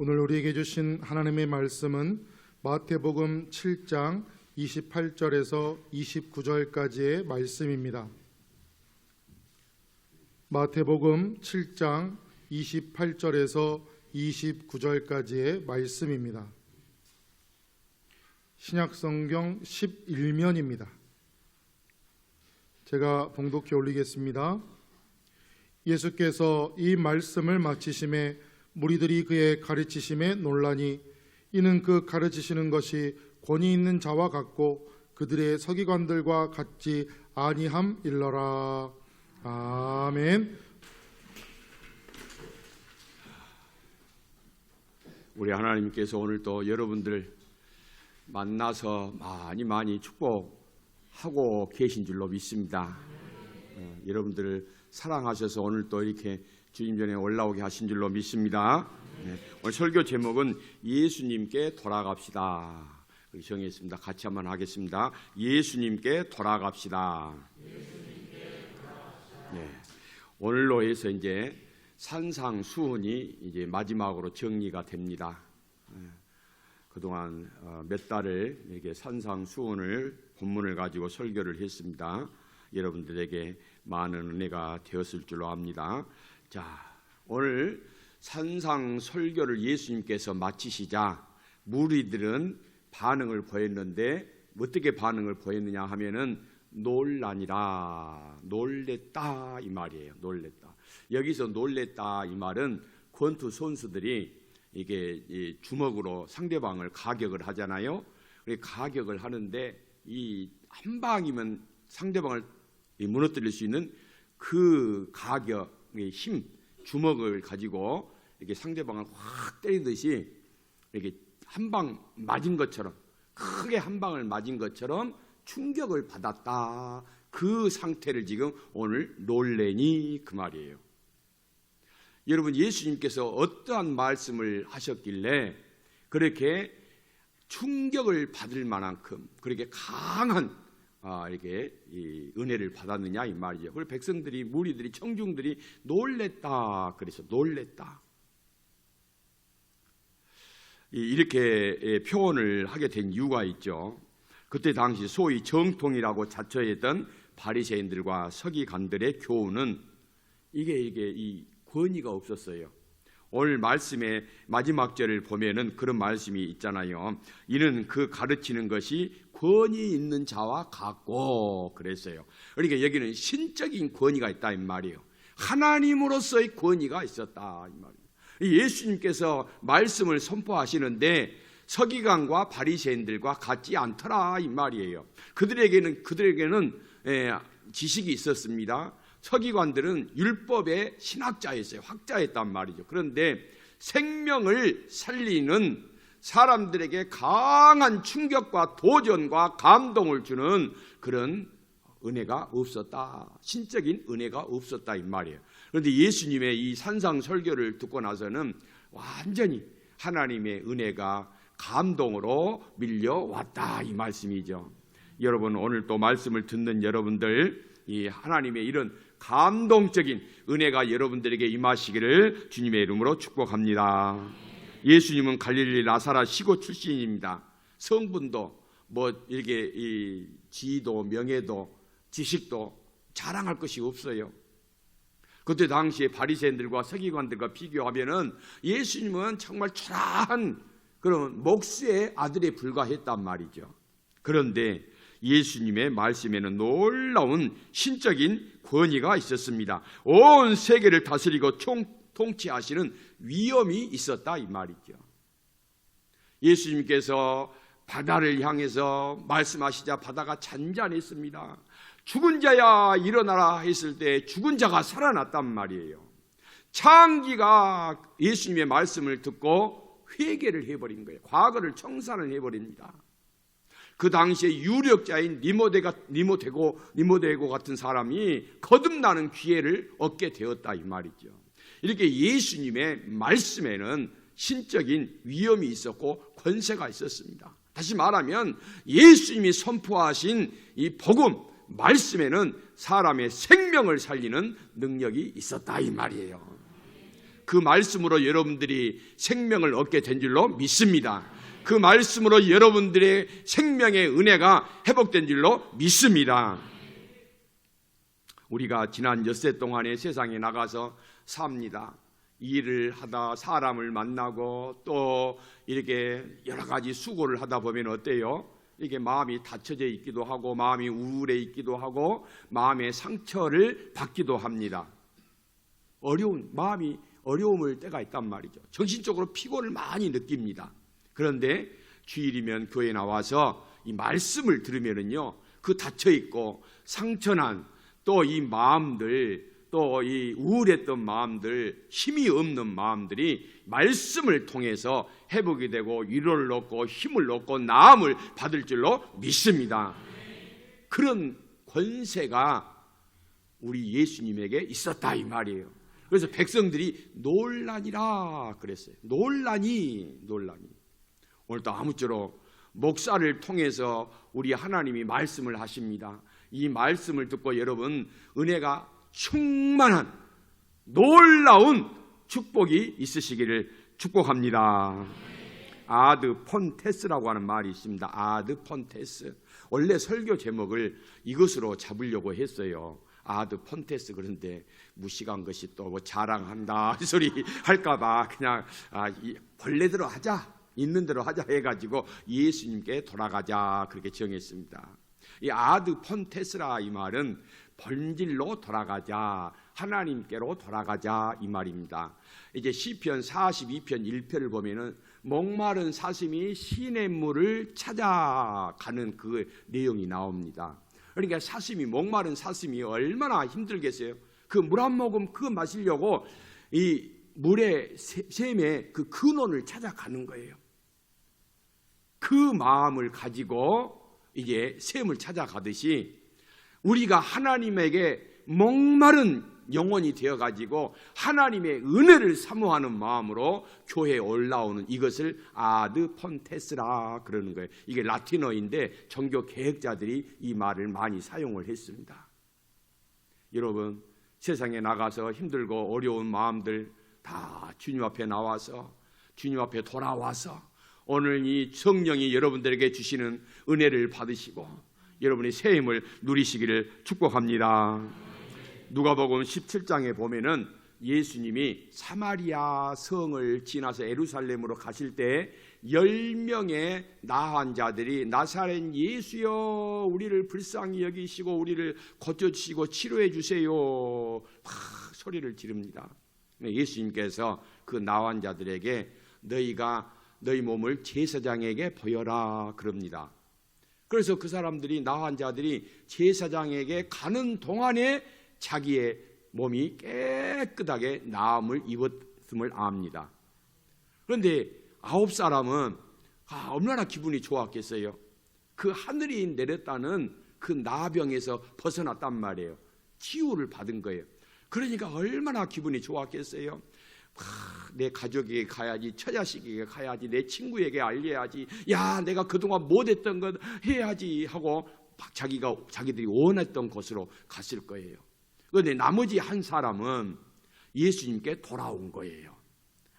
오늘 우리에게 주신 하나님의 말씀은 마태복음 7장 28절에서 29절까지의 말씀입니다. 마태복음 7장 28절에서 29절까지의 말씀입니다. 신약성경 11면입니다. 제가 봉독해 올리겠습니다. 예수께서 이 말씀을 마치심에 무리들이 그의 가르치심에 논란이 이는 그 가르치시는 것이 권위 있는 자와 같고 그들의 서기관들과 같지 아니함 일러라. 아멘. 우리 하나님께서 오늘 또 여러분들 만나서 많이 많이 축복하고 계신 줄로 믿습니다. 어, 여러분들을 사랑하셔서 오늘 또 이렇게 주님 전에 올라오게 하신 줄로 믿습니다. 네, 오늘 설교 제목은 예수님께 돌아갑시다. 정했습니다. 같이 한번 하겠습니다. 예수님께 돌아갑시다. 네, 오늘로 해서 이제 산상수훈이 이제 마지막으로 정리가 됩니다. 예. 그동안 어, 몇 달을 이렇게 산상수훈을 본문을 가지고 설교를 했습니다. 여러분들에게 많은 은혜가 되었을 줄로 압니다. 자, 오늘 산상 설교를 예수님께서 마치시자 무리들은 반응을 보였는데 어떻게 반응을 보였느냐 하면은 놀라니라 놀랬다 이 말이에요. 놀랬다. 여기서 놀랬다 이 말은 권투 선수들이 이게 이 주먹으로 상대방을 가격을 하잖아요. 가격을 하는데 이 한 방이면 상대방을 이 무너뜨릴 수 있는 그 가격의 힘, 주먹을 가지고 이렇게 상대방을 확 때리듯이 이렇게 한 방 맞은 것처럼 크게 한 방을 맞은 것처럼 충격을 받았다. 그 상태를 지금 오늘 놀래니 그 말이에요. 여러분 예수님께서 어떠한 말씀을 하셨길래 그렇게 충격을 받을 만큼 그렇게 강한 아, 이렇게 이 은혜를 받았느냐 이 말이죠. 그리고 백성들이 무리들이 청중들이 놀랬다. 그래서 놀랬다. 이- 이렇게 예, 표현을 하게 된 이유가 있죠. 그때 당시 소위 정통이라고 자처했던 바리새인들과 서기관들의 교훈은 이게 이게 이 권위가 없었어요. 오늘 말씀의 마지막 절을 보면은 그런 말씀이 있잖아요. 이는 그 가르치는 것이 권위 있는 자와 같고 그랬어요. 그러니까 여기는 신적인 권위가 있다 이 말이에요. 하나님으로서의 권위가 있었다 이 말이에요. 예수님께서 말씀을 선포하시는데 서기관과 바리새인들과 같지 않더라 이 말이에요. 그들에게는 그들에게는 예, 지식이 있었습니다. 서기관들은 율법의 신학자였어요. 학자였단 말이죠. 그런데 생명을 살리는 사람들에게 강한 충격과 도전과 감동을 주는 그런 은혜가 없었다. 신적인 은혜가 없었다 이 말이에요. 그런데 예수님의 이 산상 설교를 듣고 나서는 완전히 하나님의 은혜가 감동으로 밀려왔다 이 말씀이죠. 여러분 오늘 또 말씀을 듣는 여러분들 이 하나님의 이런 감동적인 은혜가 여러분들에게 임하시기를 주님의 이름으로 축복합니다. 예수님은 갈릴리 나사라 시고 출신입니다. 성분도 뭐 이렇게 이 지도 명예도 지식도 자랑할 것이 없어요. 그때 당시에 바리새인들과 서기관들과 비교하면은 예수님은 정말 초라한 그런 목수의 아들에 불과했단 말이죠. 그런데 예수님의 말씀에는 놀라운 신적인 권위가 있었습니다. 온 세계를 다스리고 총, 통치하시는 위엄이 있었다 이 말이죠. 예수님께서 바다를 향해서 말씀하시자 바다가 잔잔했습니다. 죽은 자야 일어나라 했을 때 죽은 자가 살아났단 말이에요. 창기가 예수님의 말씀을 듣고 회개를 해버린 거예요. 과거를 청산을 해버립니다. 그 당시에 유력자인 니모데가 니모데고 니모데고 같은 사람이 거듭나는 기회를 얻게 되었다 이 말이죠. 이렇게 예수님의 말씀에는 신적인 위엄이 있었고 권세가 있었습니다. 다시 말하면 예수님이 선포하신 이 복음 말씀에는 사람의 생명을 살리는 능력이 있었다 이 말이에요. 그 말씀으로 여러분들이 생명을 얻게 된 줄로 믿습니다. 그 말씀으로 여러분들의 생명의 은혜가 회복된 줄로 믿습니다. 우리가 지난 엿새 동안에 세상에 나가서 삽니다. 일을 하다 사람을 만나고 또 이렇게 여러 가지 수고를 하다 보면 어때요? 이게 마음이 닫혀져 있기도 하고 마음이 우울해 있기도 하고 마음의 상처를 받기도 합니다. 어려운 마음이 어려움을 때가 있단 말이죠. 정신적으로 피곤을 많이 느낍니다. 그런데 주일이면 교회 나와서 이 말씀을 들으면은요, 그 닫혀 있고 상처난 또 이 마음들, 또 이 우울했던 마음들, 힘이 없는 마음들이 말씀을 통해서 회복이 되고 위로를 얻고 힘을 얻고 나음을 받을 줄로 믿습니다. 그런 권세가 우리 예수님에게 있었다 이 말이에요. 그래서 백성들이 논란이라 그랬어요. 논란이 논란이. 오늘도 아무쪼록 목사를 통해서 우리 하나님이 말씀을 하십니다. 이 말씀을 듣고 여러분 은혜가 충만한 놀라운 축복이 있으시기를 축복합니다. 아드 폰테스라고 하는 말이 있습니다. 아드 폰테스. 원래 설교 제목을 이것으로 잡으려고 했어요. 아드 폰테스 그런데 무식한 것이 또 뭐 자랑한다 이 소리 할까봐 그냥 아, 이 본래대로 하자 있는 대로 하자 해가지고 예수님께 돌아가자 그렇게 정했습니다. 이 아드 폰테스라 이 말은 본질로 돌아가자 하나님께로 돌아가자 이 말입니다. 이제 시편 42편 1편을 보면은 목마른 사슴이 시냇 물을 찾아가는 그 내용이 나옵니다. 그러니까 사슴이 목마른 사슴이 얼마나 힘들겠어요. 그 물 한 모금 그 마시려고 이 물의 새- 샘의 그 근원을 찾아가는 거예요. 그 마음을 가지고 이제 샘을 찾아가듯이 우리가 하나님에게 목마른 영혼이 되어 가지고 하나님의 은혜를 사모하는 마음으로 교회에 올라오는 이것을 아드 폰테스라 그러는 거예요. 이게 라틴어인데 종교 계획자들이 이 말을 많이 사용을 했습니다. 여러분 세상에 나가서 힘들고 어려운 마음들 다 주님 앞에 나와서 주님 앞에 돌아와서 오늘 이 성령이 여러분들에게 주시는 은혜를 받으시고 여러분이 새 힘을 누리시기를 축복합니다. 누가복음 17장에 보면은 예수님이 사마리아 성을 지나서 에루살렘으로 가실 때 열 명의 나한 자들이 나사렛 예수여 우리를 불쌍히 여기시고 우리를 고쳐 주시고 치료해 주세요. 막 소리를 지릅니다. 네, 예수님께서 그 나한 자들에게 너희가 너희 몸을 제사장에게 보여라 그럽니다. 그래서 그 사람들이 나한 자들이 제사장에게 가는 동안에 자기의 몸이 깨끗하게 나음을 입었음을 압니다. 그런데 아홉 사람은 아, 얼마나 기분이 좋았겠어요. 그 하늘이 내렸다는 그 나병에서 벗어났단 말이에요. 치유를 받은 거예요. 그러니까 얼마나 기분이 좋았겠어요. 아, 내 가족에게 가야지, 처자식에게 가야지, 내 친구에게 알려야지. 야, 내가 그동안 못했던 것 해야지 하고 막 자기가 자기들이 원했던 곳으로 갔을 거예요. 그런데 나머지 한 사람은 예수님께 돌아온 거예요.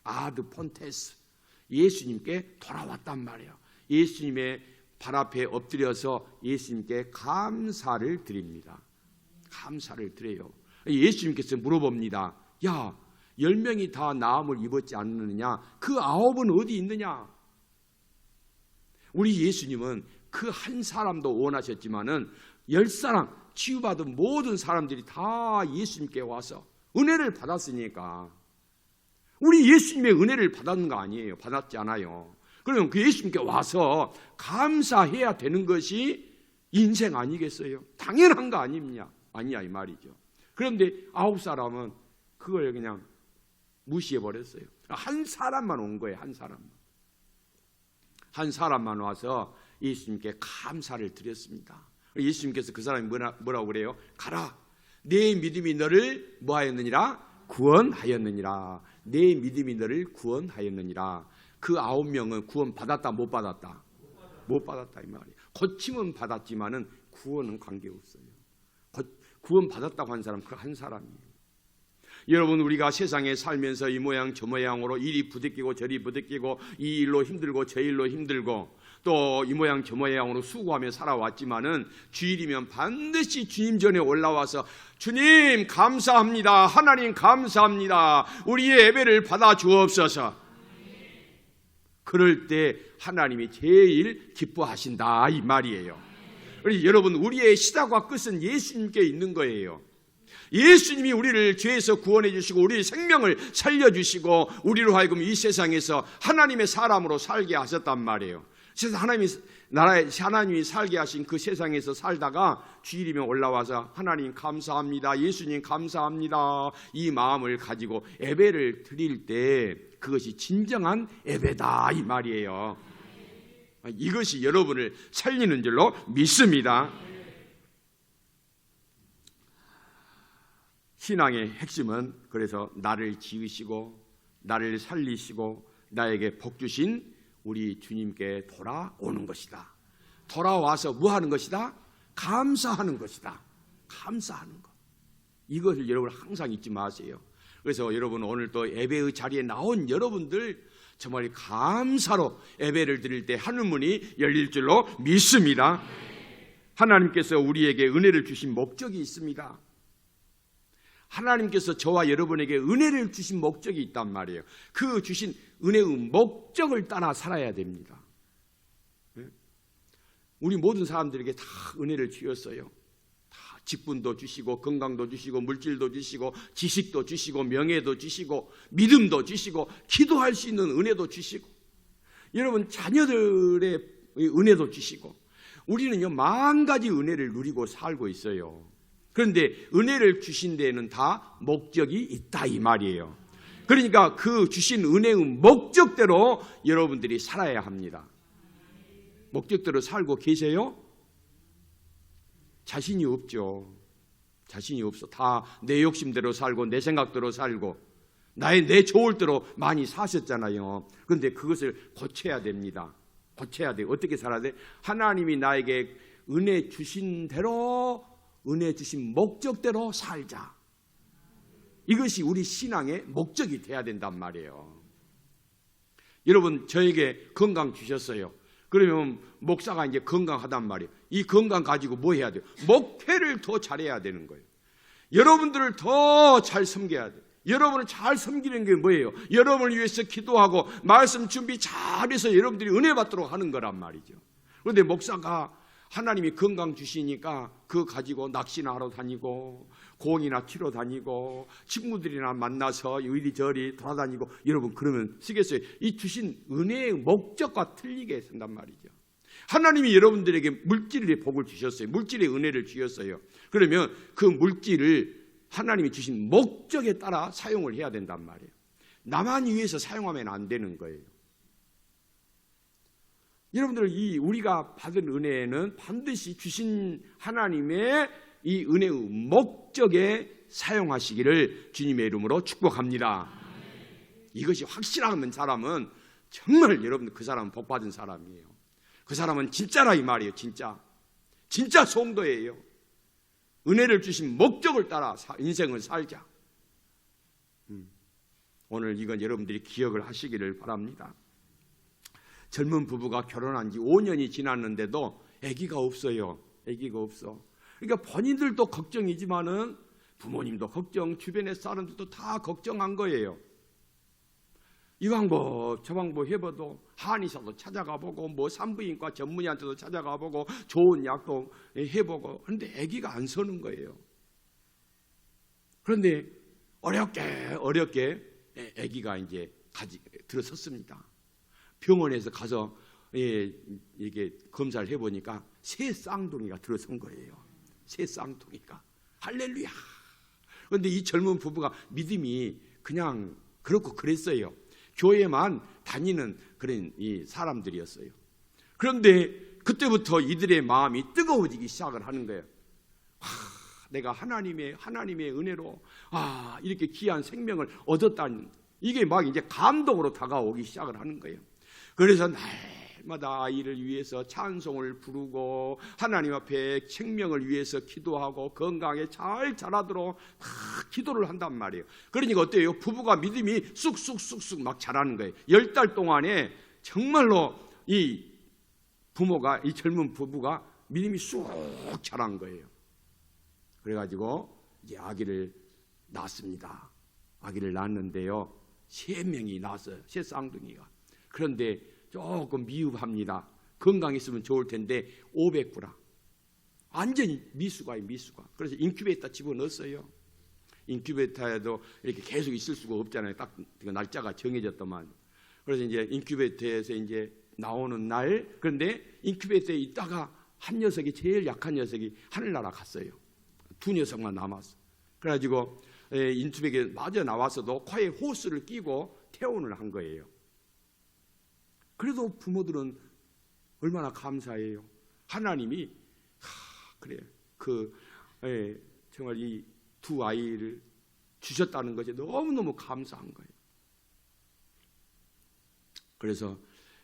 아드 폰테스. 예수님께 돌아왔단 말이에요. 예수님의 발 앞에 엎드려서 예수님께 감사를 드립니다. 감사를 드려요. 예수님께서 물어봅니다. 야, 열 명이 다 나음을 입었지 않느냐? 그 아홉은 어디 있느냐? 우리 예수님은 그 한 사람도 원하셨지만은 열 사람 치유받은 모든 사람들이 다 예수님께 와서 은혜를 받았으니까 우리 예수님의 은혜를 받았는 거 아니에요. 받았지 않아요. 그러면 그 예수님께 와서 감사해야 되는 것이 인생 아니겠어요? 당연한 거 아니냐? 아니야 이 말이죠. 그런데 아홉 사람은 그걸 그냥 무시해 버렸어요. 한 사람만 온 거예요. 한 사람만. 한 사람만 와서 예수님께 감사를 드렸습니다. 예수님께서 그 사람이 뭐라, 뭐라고 그래요? 가라. 내 믿음이 너를 뭐하였느니라? 구원하였느니라. 내 믿음이 너를 구원하였느니라. 그 아홉 명은 구원 받았다 못 받았다? 못 받았다 이 말이에요. 고침은 받았지만은 구원은 관계 없어요. 구원 받았다고 한 사람 그 한 사람이에요. 여러분 우리가 세상에 살면서 이 모양 저 모양으로 이리 부대끼고 저리 부대끼고 이 일로 힘들고 저 일로 힘들고 또 이 모양 저 모양으로 수고하며 살아왔지만은 주일이면 반드시 주님 전에 올라와서 주님 감사합니다. 하나님 감사합니다. 우리의 예배를 받아 주옵소서. 그럴 때 하나님이 제일 기뻐하신다 이 말이에요. 우리 여러분 우리의 시작과 끝은 예수님께 있는 거예요. 예수님이 우리를 죄에서 구원해 주시고 우리의 생명을 살려 주시고 우리로 하여금 이 세상에서 하나님의 사람으로 살게 하셨단 말이에요. 그래서 하나님이 나라에 하나님이 살게 하신 그 세상에서 살다가 주일이면 올라와서 하나님 감사합니다. 예수님 감사합니다. 이 마음을 가지고 예배를 드릴 때 그것이 진정한 예배다 이 말이에요. 이것이 여러분을 살리는 줄로 믿습니다. 신앙의 핵심은 그래서 나를 지으시고 나를 살리시고 나에게 복 주신 우리 주님께 돌아오는 것이다. 돌아와서 뭐 하는 것이다? 감사하는 것이다. 감사하는 것. 이것을 여러분 항상 잊지 마세요. 그래서 여러분 오늘 또 예배의 자리에 나온 여러분들 정말 감사로 예배를 드릴 때 하늘문이 열릴 줄로 믿습니다. 하나님께서 우리에게 은혜를 주신 목적이 있습니다. 하나님께서 저와 여러분에게 은혜를 주신 목적이 있단 말이에요. 그 주신 은혜의 목적을 따라 살아야 됩니다. 예? 우리 모든 사람들에게 다 은혜를 주었어요. 다 직분도 주시고 건강도 주시고 물질도 주시고 지식도 주시고 명예도 주시고 믿음도 주시고 기도할 수 있는 은혜도 주시고 여러분 자녀들의 은혜도 주시고 우리는요 만 가지 은혜를 누리고 살고 있어요. 그런데 은혜를 주신 데에는 다 목적이 있다 이 말이에요. 그러니까 그 주신 은혜의 목적대로 여러분들이 살아야 합니다. 목적대로 살고 계세요? 자신이 없죠. 자신이 없어. 다 내 욕심대로 살고 내 생각대로 살고 나의 내 좋을 대로 많이 사셨잖아요. 그런데 그것을 고쳐야 됩니다. 고쳐야 돼. 어떻게 살아야 돼? 하나님이 나에게 은혜 주신 대로 은혜 주신 목적대로 살자. 이것이 우리 신앙의 목적이 돼야 된단 말이에요. 여러분, 저에게 건강 주셨어요. 그러면 목사가 이제 건강하단 말이에요. 이 건강 가지고 뭐 해야 돼요? 목회를 더 잘해야 되는 거예요. 여러분들을 더 잘 섬겨야 돼요. 여러분을 잘 섬기는 게 뭐예요? 여러분을 위해서 기도하고 말씀 준비 잘해서 여러분들이 은혜 받도록 하는 거란 말이죠. 그런데 목사가 하나님이 건강 주시니까 그거 가지고 낚시나 하러 다니고 공이나 치러 다니고 친구들이나 만나서 이리저리 돌아다니고 여러분 그러면 쓰겠어요. 이 주신 은혜의 목적과 틀리게 산단 말이죠. 하나님이 여러분들에게 물질의 복을 주셨어요. 물질의 은혜를 주셨어요. 그러면 그 물질을 하나님이 주신 목적에 따라 사용을 해야 된단 말이에요. 나만 위해서 사용하면 안 되는 거예요. 여러분들 이 우리가 받은 은혜는 반드시 주신 하나님의 이 은혜의 목적에 사용하시기를 주님의 이름으로 축복합니다. 이것이 확실한 사람은 정말 여러분 그 사람은 복 받은 사람이에요. 그 사람은 진짜라 이 말이에요. 진짜. 진짜 성도예요. 은혜를 주신 목적을 따라 인생을 살자. 음. 오늘 이건 여러분들이 기억을 하시기를 바랍니다. 젊은 부부가 결혼한 지 5년이 지났는데도 아기가 없어요. 아기가 없어. 그러니까 본인들도 걱정이지만은 부모님도 걱정, 주변의 사람들도 다 걱정한 거예요. 이 방법, 저 방법 해봐도 한의사도 찾아가 보고 뭐 산부인과 전문의한테도 찾아가 보고 좋은 약도 해보고 그런데 아기가 안 서는 거예요. 그런데 어렵게 어렵게 아기가 이제 가지 들어섰습니다. 병원에서 가서 예, 이게 검사를 해보니까 새 쌍둥이가 들어선 거예요. 새 쌍둥이가 할렐루야. 그런데 이 젊은 부부가 믿음이 그냥 그렇고 그랬어요. 교회만 다니는 그런 이 사람들이었어요. 그런데 그때부터 이들의 마음이 뜨거워지기 시작을 하는 거예요. 하, 내가 하나님의 하나님의 은혜로 아 이렇게 귀한 생명을 얻었다는 이게 막 이제 감동으로 다가오기 시작을 하는 거예요. 그래서 때마다 아이를 위해서 찬송을 부르고 하나님 앞에 생명을 위해서 기도하고 건강에 잘 자라도록 다 기도를 한단 말이에요. 그러니까 어때요? 부부가 믿음이 쑥쑥쑥쑥 막 자라는 거예요. 열 달 동안에 정말로 이 부모가 이 젊은 부부가 믿음이 쑥 자란 거예요. 그래가지고 이제 아기를 낳습니다. 아기를 낳았는데요. 세 명이 낳았어요. 세 쌍둥이가. 그런데 조금 미흡합니다. 건강했으면 좋을 텐데 500g. 완전히 미수가요, 미수가. 그래서 인큐베이터 집어넣었어요. 인큐베이터에도 이렇게 계속 있을 수가 없잖아요. 딱그 날짜가 정해졌더만. 그래서 이제 인큐베이터에서 이제 나오는 날, 그런데 인큐베이터에 있다가 한 녀석이 제일 약한 녀석이 하늘나라 갔어요. 두 녀석만 남았어. 그래가지고 에, 인투백에 맞아 나와서도 코에 호스를 끼고 퇴원을 한 거예요. 그래도 부모들은 얼마나 감사해요. 하나님이 하, 그래 그 에, 정말 이 두 아이를 주셨다는 것이 너무 너무 감사한 거예요. 그래서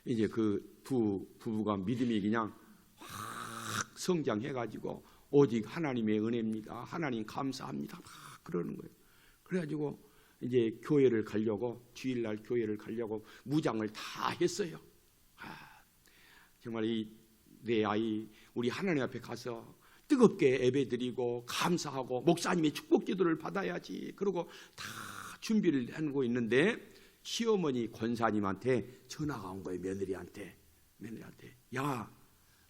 이제 그 두 부부가 믿음이 그냥 확 성장해가지고 오직 하나님의 은혜입니다. 하나님 감사합니다. 막 그러는 거예요. 그래가지고 이제 교회를 가려고 주일날 교회를 가려고 무장을 다 했어요. 아, 정말 이 내 아이 우리 하나님 앞에 가서 뜨겁게 예배드리고 감사하고 목사님의 축복 기도를 받아야지. 그러고 다 준비를 하고 있는데 시어머니 권사님한테 전화가 온 거예요. 며느리한테 며느리한테 야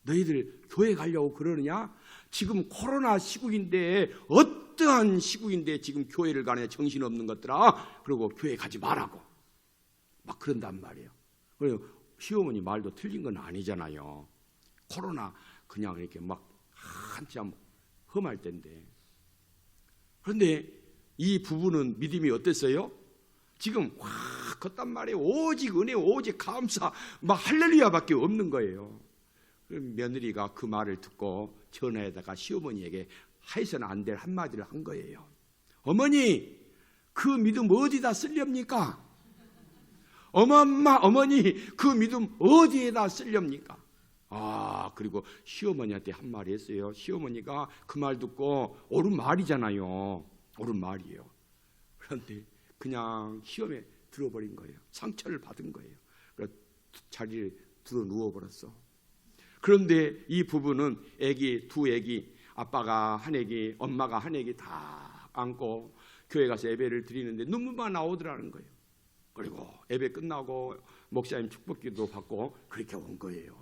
너희들 교회 가려고 그러느냐? 지금 코로나 시국인데 어 떠한 시국인데 지금 교회를 가느냐 정신 없는 것들아. 그리고 교회 가지 말라고 막 그런단 말이에요. 그리고 시어머니 말도 틀린 건 아니잖아요. 코로나 그냥 이렇게 막 한참 험할 때인데. 그런데 이 부부는 믿음이 어땠어요? 지금 확 컸단 말이에요. 오직 은혜, 오직 감사, 막 할렐루야밖에 없는 거예요. 며느리가 그 말을 듣고 전화에다가 시어머니에게 해서는 안 될 한마디를 한 거예요. 어머니, 그 믿음 어디다 쓸렵니까? 어머마, 어머니, 그 믿음 어디에다 쓸렵니까? 아, 그리고 시어머니한테 한 말이 했어요. 시어머니가 그 말 듣고 옳은 말이잖아요. 옳은 말이에요. 그런데 그냥 시험에 들어버린 거예요. 상처를 받은 거예요. 그래서 자리를 들어 누워버렸어. 그런데 이 부부는 애기 두 애기 아빠가 한 애기 엄마가 한 애기 다 안고 교회 가서 예배를 드리는데 눈물만 나오더라는 거예요. 그리고 예배 끝나고 목사님 축복기도 받고 그렇게 온 거예요.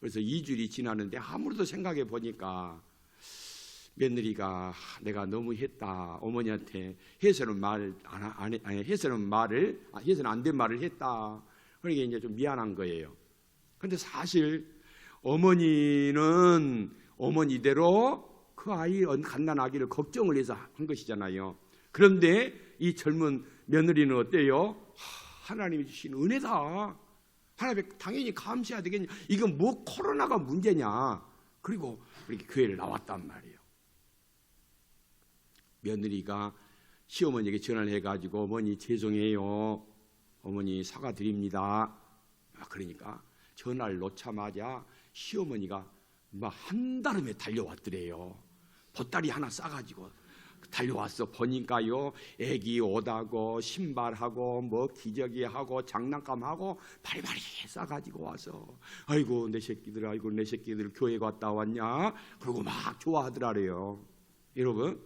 그래서 2주일이 지나는데 아무래도 생각해 보니까 며느리가 내가 너무 했다 어머니한테 해서는 말안 안, 아니 해서는 말을 아, 해서는 안 된 말을 했다 그러니까 이제 좀 미안한 거예요. 근데 사실 어머니는 어머니대로 그 아이 갓난 아기를 걱정을 해서 한 것이잖아요. 그런데 이 젊은 며느리는 어때요? 하, 하나님이 주신 은혜다. 하나님 당연히 감사해야 되겠냐. 이건 뭐 코로나가 문제냐. 그리고 이렇게 교회를 나왔단 말이에요. 며느리가 시어머니에게 전화를 해가지고 어머니 죄송해요. 어머니 사과드립니다. 아, 그러니까 전화를 놓자마자 시어머니가 막 한 달음에 달려왔더래요. 보따리 하나 싸가지고 달려왔어. 보니까요 애기 옷하고 신발하고 뭐 기저귀하고 장난감하고 바리바리 싸가지고 와서 아이고 내 새끼들 아이고 내 새끼들 교회 갔다 왔냐? 그러고 막 좋아하더라래요. 여러분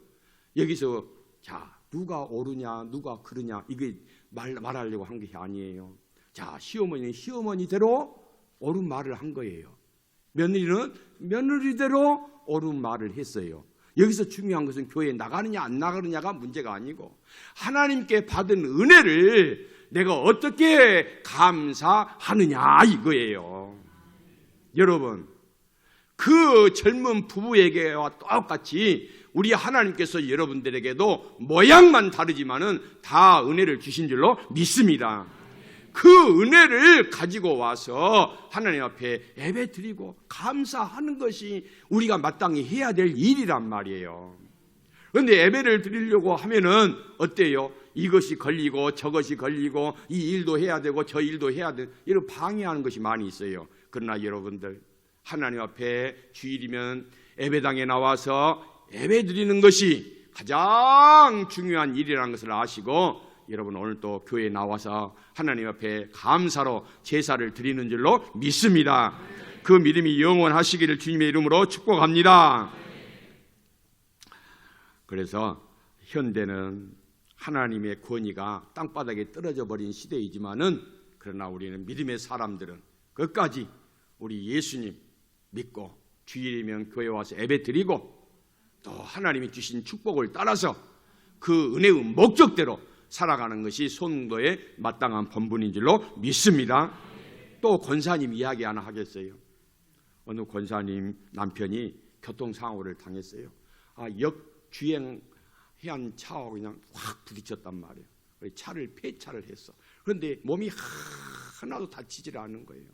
여기서 자 누가 옳으냐 누가 그르냐 이게 말, 말하려고 한 것이 아니에요. 자 시어머니는 시어머니대로 옳은 말을 한 거예요 며느리는 며느리대로 옳은 말을 했어요 여기서 중요한 것은 교회에 나가느냐 안 나가느냐가 문제가 아니고 하나님께 받은 은혜를 내가 어떻게 감사하느냐 이거예요. 여러분, 그 젊은 부부에게와 똑같이 우리 하나님께서 여러분들에게도 모양만 다르지만은 다 은혜를 주신 줄로 믿습니다. 그 은혜를 가지고 와서 하나님 앞에 예배 드리고 감사하는 것이 우리가 마땅히 해야 될 일이란 말이에요. 그런데 예배를 드리려고 하면은 어때요? 이것이 걸리고 저것이 걸리고 이 일도 해야 되고 저 일도 해야 돼. 이런 방해하는 것이 많이 있어요. 그러나 여러분들 하나님 앞에 주일이면 예배당에 나와서 예배 드리는 것이 가장 중요한 일이라는 것을 아시고 여러분 오늘 또 교회에 나와서 하나님 앞에 감사로 제사를 드리는 줄로 믿습니다. 그 믿음이 영원하시기를 주님의 이름으로 축복합니다. 그래서 현대는 하나님의 권위가 땅바닥에 떨어져 버린 시대이지만은 그러나 우리는 믿음의 사람들은 끝까지 우리 예수님 믿고 주일이면 교회 와서 예배 드리고 또 하나님이 주신 축복을 따라서 그 은혜의 목적대로 살아가는 것이 손도의 마땅한 본분인 줄로 믿습니다. 또 권사님 이야기 하나 하겠어요. 어느 권사님 남편이 교통사고를 당했어요. 아, 역주행 해안 차하고 그냥 확 부딪혔단 말이에요. 차를 폐차를 했어. 그런데 몸이 하나도 다치질 않은 거예요.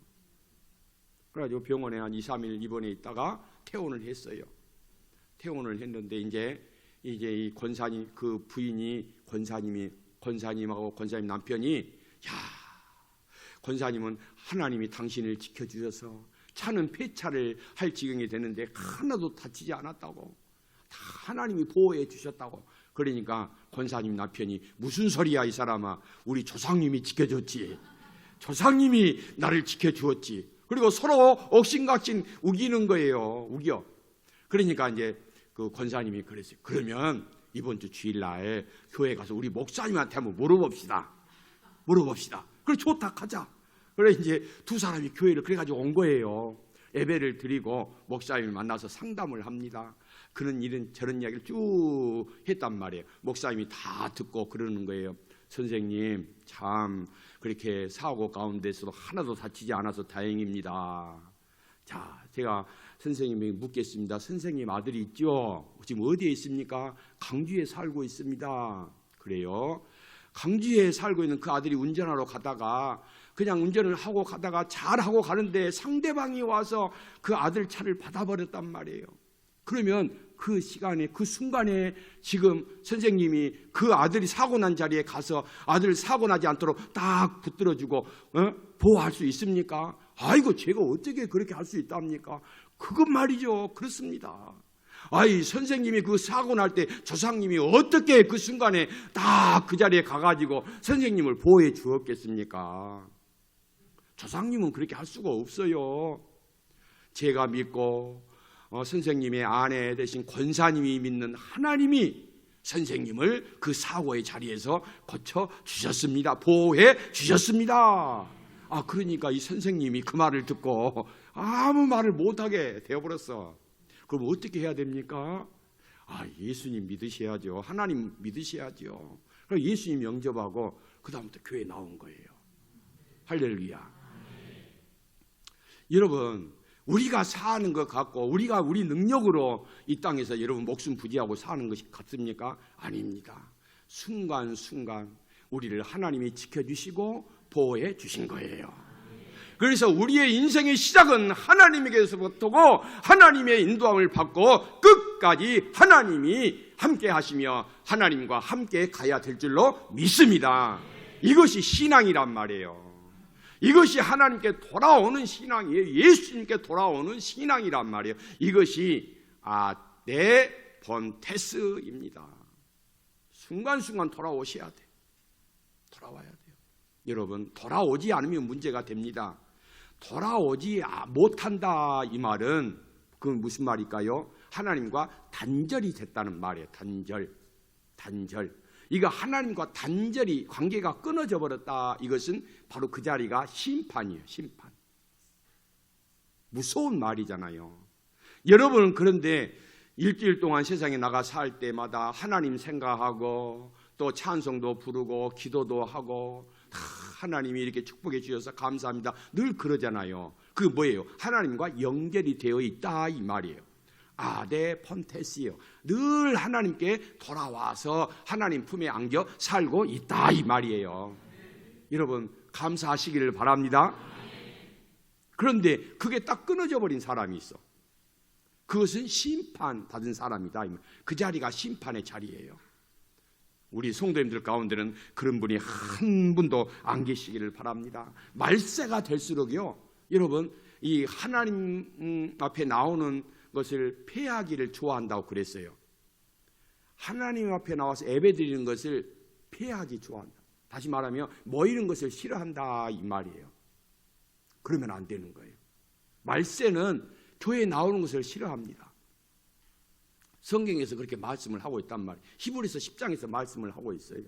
그래가지고 병원에 한 2, 3일 입원해 있다가 퇴원을 했어요. 퇴원을 했는데 이제 이제 이 권사님 그 부인이 권사님이 권사님하고 권사님 남편이 야 권사님은 하나님이 당신을 지켜주셔서 차는 폐차를 할 지경이 되는데 하나도 다치지 않았다고 다 하나님이 보호해 주셨다고. 그러니까 권사님 남편이 무슨 소리야 이 사람아? 우리 조상님이 지켜줬지. 조상님이 나를 지켜주었지. 그리고 서로 옥신각신 우기는 거예요 우겨 그러니까 이제 그 권사님이 그랬어요. 그러면 이번 주 주일날 교회 가서 우리 목사님한테 한번 물어봅시다 물어봅시다 그래 좋다 가자 그래 이제 두 사람이 교회를 그래가지고 온 거예요 예배를 드리고 목사님을 만나서 상담을 합니다 그런 일은 저런 이야기를 쭉 했단 말이에요. 목사님이 다 듣고 그러는 거예요. 선생님, 참 그렇게 사고 가운데서도 하나도 다치지 않아서 다행입니다. 자, 제가 선생님에게 묻겠습니다. 선생님 아들이 있죠? 지금 어디에 있습니까? 강주에 살고 있습니다. 그래요. 강주에 살고 있는 그 아들이 운전하러 가다가 그냥 운전을 하고 가다가 잘 하고 가는데 상대방이 와서 그 아들 차를 받아버렸단 말이에요. 그러면 그 시간에 그 순간에 지금 선생님이 그 아들이 사고 난 자리에 가서 아들 사고 나지 않도록 딱 붙들어주고 어? 보호할 수 있습니까? 아이고 제가 어떻게 그렇게 할 수 있답니까? 그것 말이죠. 그렇습니다. 아이 선생님이 그 사고 날 때 조상님이 어떻게 그 순간에 딱 그 자리에 가가지고 선생님을 보호해 주었겠습니까? 조상님은 그렇게 할 수가 없어요. 제가 믿고 어, 선생님의 아내 대신 권사님이 믿는 하나님이 선생님을 그 사고의 자리에서 고쳐 주셨습니다. 보호해 주셨습니다. 아, 그러니까 이 선생님이 그 말을 듣고 아무 말을 못하게 되어버렸어. 그럼 어떻게 해야 됩니까? 아, 예수님 믿으셔야죠. 하나님 믿으셔야죠. 그럼 예수님 영접하고 그다음부터 교회 나온 거예요. 할렐루야. 여러분, 우리가 사는 것 같고 우리가 우리 능력으로 이 땅에서 여러분 목숨 부지하고 사는 것이 같습니까? 아닙니다. 순간순간 우리를 하나님이 지켜주시고 보호해 주신 거예요. 그래서 우리의 인생의 시작은 하나님에게서부터고 하나님의 인도함을 받고 끝까지 하나님이 함께 하시며 하나님과 함께 가야 될 줄로 믿습니다. 이것이 신앙이란 말이에요. 이것이 하나님께 돌아오는 신앙이에요. 예수님께 돌아오는 신앙이란 말이에요. 이것이 아내 번테스입니다. 순간순간 돌아오셔야 돼. 돌아와야 돼요. 여러분 돌아오지 않으면 문제가 됩니다. 돌아오지 아, 못한다 이 말은 그건 무슨 말일까요? 하나님과 단절이 됐다는 말이에요. 단절, 단절. 이거 하나님과 단절이 관계가 끊어져 버렸다. 이것은 바로 그 자리가 심판이에요. 심판. 무서운 말이잖아요. 여러분은 그런데 일주일 동안 세상에 나가 살 때마다 하나님 생각하고 또 찬송도 부르고 기도도 하고 다 하나님이 이렇게 축복해 주셔서 감사합니다. 늘 그러잖아요. 그 뭐예요? 하나님과 연결이 되어 있다 이 말이에요. 아데 폰테스요. 늘 하나님께 돌아와서 하나님 품에 안겨 살고 있다 이 말이에요. 여러분 감사하시기를 바랍니다. 그런데 그게 딱 끊어져 버린 사람이 있어. 그것은 심판 받은 사람이다. 그 자리가 심판의 자리예요. 우리 성도님들 가운데는 그런 분이 한 분도 안 계시기를 바랍니다. 말세가 될수록요, 여러분 이 하나님 음, 앞에 나오는 것을 폐하기를 좋아한다고 그랬어요. 하나님 앞에 나와서 예배드리는 것을 폐하기 좋아한다. 다시 말하면 모이는 것을 싫어한다 이 말이에요. 그러면 안 되는 거예요. 말세는 교회에 나오는 것을 싫어합니다. 성경에서 그렇게 말씀을 하고 있단 말이에요. 히브리서 10장에서 말씀을 하고 있어요.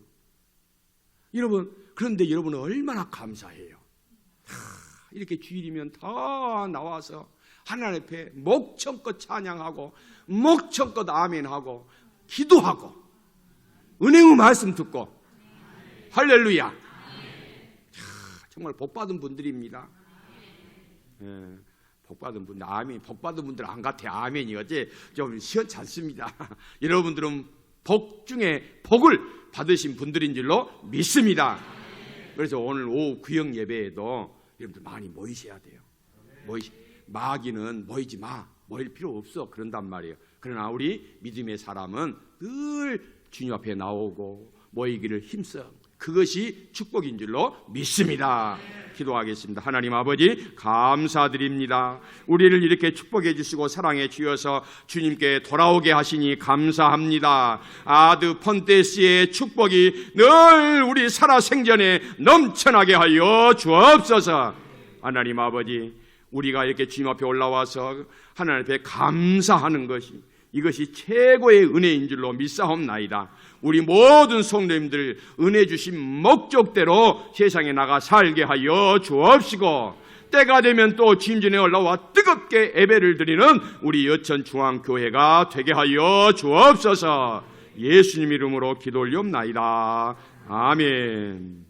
여러분, 그런데 여러분은 얼마나 감사해요. 하, 이렇게 주일이면 다 나와서 하나님 앞에 목청껏 찬양하고 목청껏 아멘하고 기도하고 은혜의 말씀 듣고 할렐루야. 하, 정말 복 받은 분들입니다. 예, 복 받은 분들 아멘. 복 받은 분들 안 같아 아멘이 어제 좀 시원치 않습니다. 여러분들은 복 중에 복을 받으신 분들인 줄로 믿습니다. 그래서 오늘 오후 구역 예배에도 여러분들 많이 모이셔야 돼요. 모이 마귀는 모이지 마. 모일 필요 없어. 그런단 말이에요. 그러나 우리 믿음의 사람은 늘 주님 앞에 나오고 모이기를 힘써. 그것이 축복인 줄로 믿습니다. 기도하겠습니다. 하나님 아버지 감사드립니다. 우리를 이렇게 축복해 주시고 사랑해 주셔서 주님께 돌아오게 하시니 감사합니다. 아드 폰테스의 축복이 늘 우리 살아 생전에 넘쳐나게 하여 주옵소서. 하나님 아버지 우리가 이렇게 주님 앞에 올라와서 하나님 앞에 감사하는 것이 이것이 최고의 은혜인 줄로 믿사옵나이다. 우리 모든 성도님들 은혜 주신 목적대로 세상에 나가 살게 하여 주옵시고 때가 되면 또 짐진에 올라와 뜨겁게 예배를 드리는 우리 여천 중앙교회가 되게 하여 주옵소서. 예수님 이름으로 기도 올리옵나이다. 아멘.